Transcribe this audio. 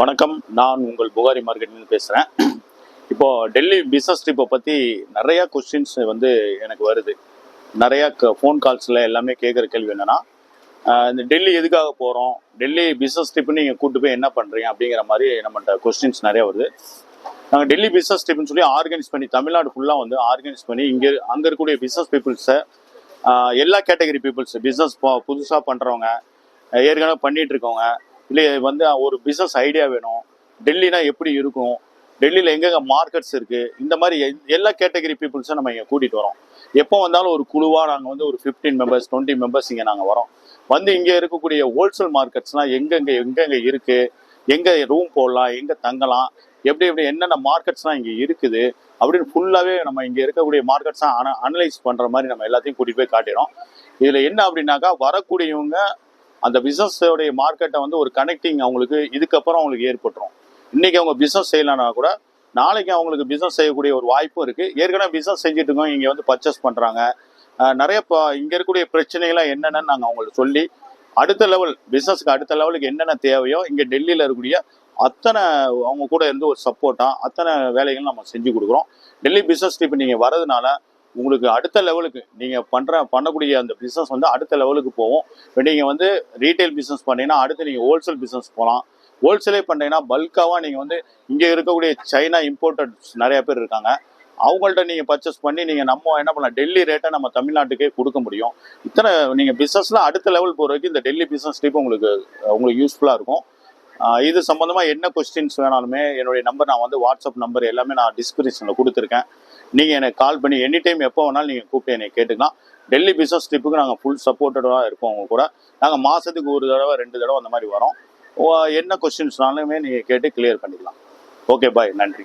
வணக்கம். நான் உங்கள் புகாரி மார்க்கெட்லேருந்து பேசுகிறேன் இப்போ டெல்லி பிஸ்னஸ் ட்ரிப்பை பற்றி நிறையா கொஸ்டின்ஸ் வந்து எனக்கு வருது. நிறையா ஃபோன் கால்ஸில் எல்லாமே கேட்குற கேள்வி என்னென்னா இந்த டெல்லி எதுக்காக போகிறோம் டெல்லி பிஸ்னஸ் ட்ரிப்பு நீங்கள் கூட்டு போய் என்ன பண்ணுறீங்க அப்படிங்கிற மாதிரி நம்மகிட்ட கொஸ்டின்ஸ் நிறைய வருது. நாங்கள் டெல்லி பிஸ்னஸ் ட்ரிப்னு சொல்லி ஆர்கனைஸ் பண்ணி தமிழ்நாடு ஃபுல்லாக வந்து ஆர்கனைஸ் பண்ணி இங்கே அங்கே இருக்கக்கூடிய பிஸ்னஸ் பீப்புள்ஸை எல்லா கேட்டகரி பீப்புள்ஸ் பிஸ்னஸ் புதுசாக பண்ணுறவங்க ஏற்கனவே பண்ணிகிட்டு இருக்கவங்க இல்லை வந்து ஒரு பிஸ்னஸ் ஐடியா வேணும். டெல்லினா எப்படி இருக்கும்? டெல்லியில் எங்கெங்க மார்க்கெட்ஸ் இருக்குது இந்த மாதிரி எல்லா கேட்டகரி பீப்புள்ஸும் நம்ம இங்கே கூட்டிகிட்டு வரோம். எப்போ வந்தாலும் ஒரு குழுவாக நாங்கள் வந்து ஒரு ஃபிஃப்டீன் மெம்பர்ஸ் டுவெண்ட்டி மெம்பர்ஸ் இங்கே நாங்கள் வரோம். வந்து இங்கே இருக்கக்கூடிய ஹோல்சேல் மார்க்கெட்ஸ்லாம் எங்கெங்கே எங்கெங்கே இருக்குது எங்கே ரூம் போடலாம்? எங்கே தங்கலாம்? எப்படி எப்படி என்னென்ன மார்க்கெட்ஸ்லாம் இங்கே இருக்குது? அப்படின்னு ஃபுல்லாகவே நம்ம இங்கே இருக்கக்கூடிய மார்க்கெட்ஸாக அன அனலைஸ் பண்ணுற மாதிரி நம்ம எல்லாத்தையும் கூட்டிகிட்டு போய் காட்டிடும் இதில் என்ன அப்படின்னாக்கா வரக்கூடியவங்க அந்த பிஸ்னஸோடைய மார்க்கெட்டை வந்து ஒரு கனெக்டிங் அவங்களுக்கு இதுக்கப்புறம் அவங்களுக்கு ஏற்பட்டுரும். இன்னைக்கு அவங்க பிஸ்னஸ் செய்யலைன்னா கூட நாளைக்கு அவங்களுக்கு பிஸ்னஸ் செய்யக்கூடிய ஒரு வாய்ப்பும் இருக்குது ஏற்கனவே பிஸ்னஸ் செஞ்சுட்டு இருக்கோம் இங்கே வந்து பர்ச்சேஸ் பண்ணுறாங்க நிறைய இப்போ இங்கே இருக்கக்கூடிய பிரச்சனைகள்லாம் என்னென்னு நாங்கள் அவங்களுக்கு சொல்லி அடுத்த லெவல் பிஸ்னஸ்க்கு அடுத்த லெவலுக்கு என்னென்ன தேவையோ இங்கே டெல்லியில் இருக்கக்கூடிய அத்தனை அவங்க கூட இருந்து ஒரு சப்போர்ட்டாக அத்தனை வேலைகள் நம்ம செஞ்சு கொடுக்குறோம். டெல்லி பிஸ்னஸ் ட்ரிப் நீங்கள் வரதுனால உங்களுக்கு அடுத்த லெவலுக்கு நீங்கள் பண்ணுற பண்ணக்கூடிய அந்த பிஸ்னஸ் வந்து அடுத்த லெவலுக்கு போகும். இப்போ நீங்கள் வந்து ரீட்டைல் பிஸ்னஸ் பண்ணீங்கன்னா அடுத்து நீங்கள் ஹோல்சேல் பிஸ்னஸ் போகலாம் ஹோல்சேலே பண்ணீங்கன்னா பல்காவாக நீங்கள் வந்து இங்கே இருக்கக்கூடிய சைனா இம்போர்ட்டட்ஸ் நிறைய பேர் இருக்காங்க. அவங்கள்ட்ட நீங்கள் பர்ச்சேஸ் பண்ணி நீங்கள் நம்ம என்ன பண்ணலாம் டெல்லி ரேட்டை நம்ம தமிழ்நாட்டுக்கே கொடுக்க முடியும். இத்தனை நீங்கள் பிஸ்னஸ்லாம் அடுத்த லெவல் வரைக்கும் இந்த டெல்லி பிஸ்னஸ் டிப் உங்களுக்கு உங்களுக்கு யூஸ்ஃபுல்லாக இருக்கும். இது சம்மந்தமாக என்ன கொஸ்டின்ஸ் வேணாலுமே என்னுடைய நம்பர் நான் வந்து வாட்ஸ்அப் நம்பர் எல்லாமே நான் டிஸ்கிரிப்ஷனில் கொடுத்துருக்கேன். நீங்கள் எனக்கு கால் பண்ணி எனி டைம் எப்போ வேணாலும் நீங்கள் கூப்பிட்டு என்னை கேட்டுக்கலாம். டெல்லி பிஸ்னஸ் ட்ரிப்புக்கு நாங்கள் ஃபுல் சப்போர்ட்டடாக இருப்போம் உங்க கூட. நாங்கள் மாதத்துக்கு ஒரு தடவை ரெண்டு தடவை அந்த மாதிரி வரோம். ஓ, என்ன கொஸ்டின்ஸ்னாலுமே நீங்கள் கேட்டு கிளியர் பண்ணிக்கலாம். ஓகே பாய் நன்றி.